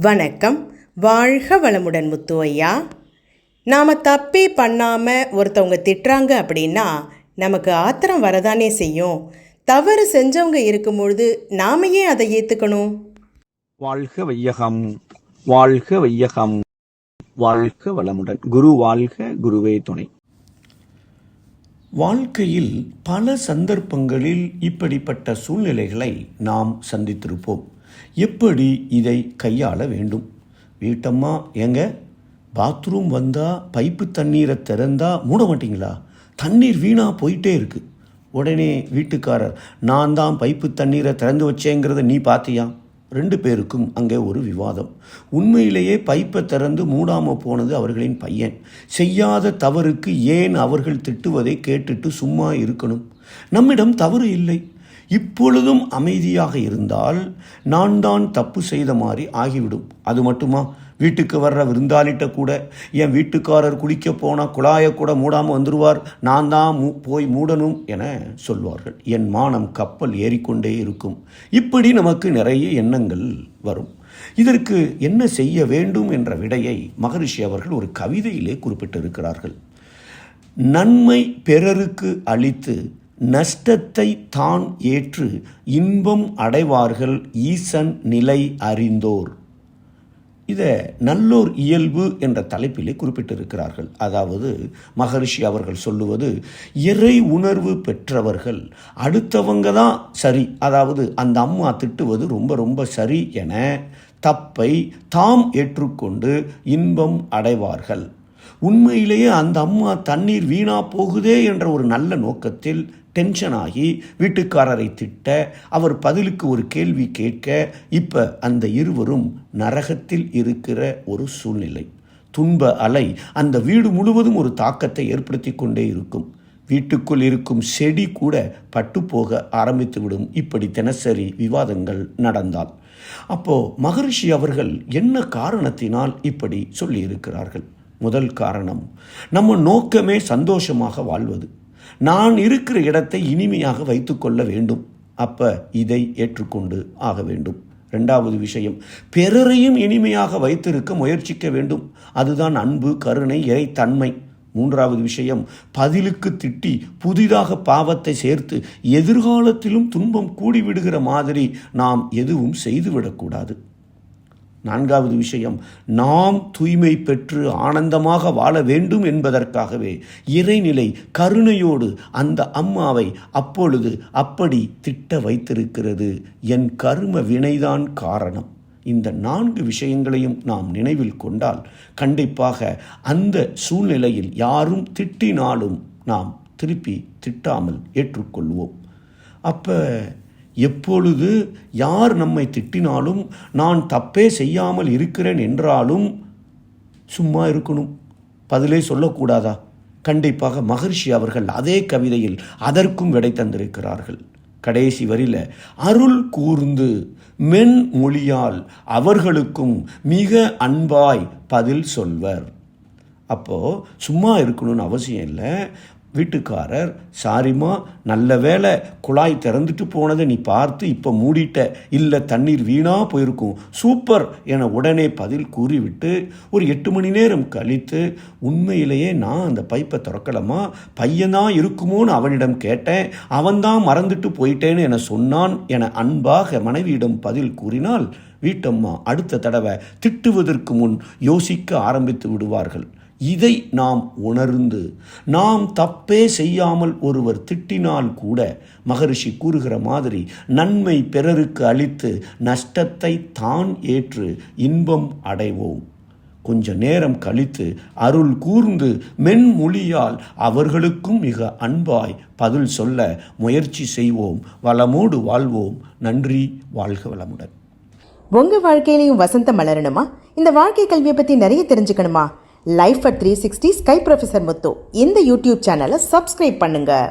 வணக்கம். வாழ்க வளமுடன் முத்து ஐயா நாம் தப்பே பண்ணாமல் ஒருத்தவங்க திட்டுறாங்க அப்படின்னா நமக்கு ஆத்திரம் வரதானே செய்யும். தவறு செஞ்சவங்க இருக்கும் பொழுது நாம ஏன் அதை ஏற்றுக்கணும் வாழ்க வையகம். வாழ்க வையகம். வாழ்க வளமுடன். குரு வாழ்க குருவே துணை. வாழ்க்கையில் பல சந்தர்ப்பங்களில் இப்படிப்பட்ட சூழ்நிலைகளை நாம் சந்தித்திருப்போம். எப்படி இதை கையாள வேண்டும்? வீட்டம்மா ஏங்க பாத்ரூம் வந்தால் பைப்பு தண்ணீரை திறந்தா மூட மாட்டிங்களா? தண்ணீர் வீணாக போயிட்டே இருக்கு. உடனே வீட்டுக்காரர் நான் தான் பைப்பு தண்ணீரை திறந்து வச்சேங்கிறத நீ பார்த்தியா ரெண்டு பேருக்கும் அங்கே ஒரு விவாதம். உண்மையிலேயே பைப்பை திறந்து மூடாமல் போனது அவர்களின் பையன். செய்யாத தவறுக்கு ஏன் அவர்கள் திட்டுவதை கேட்டுட்டு சும்மா இருக்கணும்? நம்மிடம் தவறு இல்லை. இப்பொழுதும் அமைதியாக இருந்தால் நான் தான் தப்பு செய்த மாதிரி ஆகிவிடும். அது மட்டுமா? வீட்டுக்கு வர்ற விருந்தாளிட்ட கூட என் வீட்டுக்காரர் குளிக்க போனால் குழாயை கூட மூடாமல் வந்துடுவார் நான் தான் மூ போய் மூடணும் என சொல்வார்கள். என் மானம் கப்பல் ஏறிக்கொண்டே இருக்கும். இப்படி நமக்கு நிறைய எண்ணங்கள் வரும். இதற்கு என்ன செய்ய வேண்டும் என்ற விடையை மகரிஷி அவர்கள் ஒரு கவிதையிலே குறிப்பிட்டிருக்கிறார்கள். நன்மை பிறருக்கு அளித்து நஷ்டத்தை தான் ஏற்று இன்பம் அடைவார்கள் ஈசன் நிலை அறிந்தோர். இதை நல்லோர் இயல்பு என்ற தலைப்பிலே குறிப்பிட்டிருக்கிறார்கள். அதாவது மகரிஷி அவர்கள் சொல்லுவது இறை உணர்வு பெற்றவர்கள் அடுத்தவங்க தான் சரி. அதாவது அந்த அம்மா திட்டுவது ரொம்ப ரொம்ப சரி என தப்பை தாம் ஏற்றுக்கொண்டு இன்பம் அடைவார்கள். உண்மையிலேயே அந்த அம்மா தண்ணீர் வீணா போகுதே என்ற ஒரு நல்ல நோக்கத்தில் டென்ஷன் ஆகி வீட்டுக்காரரை திட்ட அவர் பதிலுக்கு ஒரு கேள்வி கேட்க இப்போ அந்த இருவரும் நரகத்தில் இருக்கிற ஒரு சூழ்நிலை. துன்ப அலை அந்த வீடு முழுவதும் ஒரு தாக்கத்தை ஏற்படுத்தி கொண்டே இருக்கும். வீட்டுக்குள் இருக்கும் செடி கூட பட்டு போக ஆரம்பித்துவிடும். இப்படி தினசரி விவாதங்கள் நடந்தால். அப்போ மகரிஷி அவர்கள் என்ன காரணத்தினால் இப்படி சொல்லியிருக்கிறார்கள்? முதல் காரணம் நம்ம நோக்கமே சந்தோஷமாக வாழ்வது. நான் இருக்கிற இடத்தை இனிமையாக வைத்துக்கொள்ள வேண்டும். அப்ப இதை ஏற்றுக்கொண்டு ஆக வேண்டும். ரெண்டாவது விஷயம் பிறரையும் இனிமையாக வைத்திருக்க முயற்சிக்க வேண்டும். அதுதான் அன்பு கருணை இறைத்தன்மை. மூன்றாவது விஷயம் பதிலுக்கு திட்டி புதிதாக பாவத்தை சேர்த்து எதிர்காலத்திலும் துன்பம் கூடிவிடுகிற மாதிரி நாம் எதுவும் செய்துவிடக்கூடாது நான்காவது விஷயம் நாம் தூய்மை பெற்று ஆனந்தமாக வாழ வேண்டும் என்பதற்காகவே இறைநிலை கருணையோடு அந்த அம்மாவை அப்பொழுது அப்படி திட்ட வைத்திருக்கிறது. என் கரும வினைதான் காரணம். இந்த நான்கு விஷயங்களையும் நாம் நினைவில் கொண்டால் கண்டிப்பாக அந்த சூழ்நிலையில் யாரும் திட்டினாலும் நாம் திருப்பி திட்டாமல் ஏற்றுக்கொள்வோம். அப்போ எப்பொழுது யார் நம்மை திட்டினாலும் நான் தப்பே செய்யாமல் இருக்கிறேன் என்றாலும் சும்மா இருக்கணும். பதிலே சொல்லக்கூடாதா? கண்டிப்பாக மகர்ஷி அவர்கள் அதே கவிதையில் அதற்கும் விடை தந்திருக்கிறார்கள். கடைசி வரியில அருள் கூர்ந்து மென் மொழியால் அவர்களுக்கும் மிக அன்பாய் பதில் சொல்வர். அப்போது சும்மா இருக்கணும்னு அவசியம் இல்லை வீட்டுக்காரர் சாரிம்மா நல்ல வேளை குழாய் திறந்துட்டு போனதை நீ பார்த்து இப்போ மூடிட்ட. இல்லை தண்ணீர் வீணாக போயிருக்கும். சூப்பர் என உடனே பதில் கூறிவிட்டு ஒரு எட்டு மணி நேரம் கழித்து உண்மையிலேயே நான் அந்த பைப்பை திறக்கலமா பையன்தான் இருக்குமோன்னு அவனிடம் கேட்டேன். அவன்தான் மறந்துட்டு போயிட்டேன்னு என சொன்னான் என அன்பாக மனைவியிடம் பதில் கூறினால் வீட்டம்மா அடுத்த தடவை திட்டுவதற்கு முன் யோசிக்க ஆரம்பித்து விடுவார்கள். இதை நாம் உணர்ந்து நாம் தப்பே செய்யாமல் ஒருவர் திட்டினால் கூட மகரிஷி கூறுகிற மாதிரி நன்மை பிறருக்கு அளித்து நஷ்டத்தை தான் ஏற்று இன்பம் அடைவோம். கொஞ்ச நேரம் கழித்து அருள் கூர்ந்து மென்மொழியால் அவர்களுக்கும் மிக அன்பாய் பதில் சொல்ல முயற்சி செய்வோம். வளமோடு வாழ்வோம். நன்றி. வாழ்க வளமுடன். உங்கள் வாழ்க்கையிலையும் வசந்தம் மலரணுமா? இந்த வாழ்க்கை கல்வியை பற்றி நிறைய தெரிஞ்சுக்கணுமா? Life at three sixty sky professor Muthu இந்த யூடியூப் சேனலை சப்ஸ்கிரைப் பண்ணுங்கள்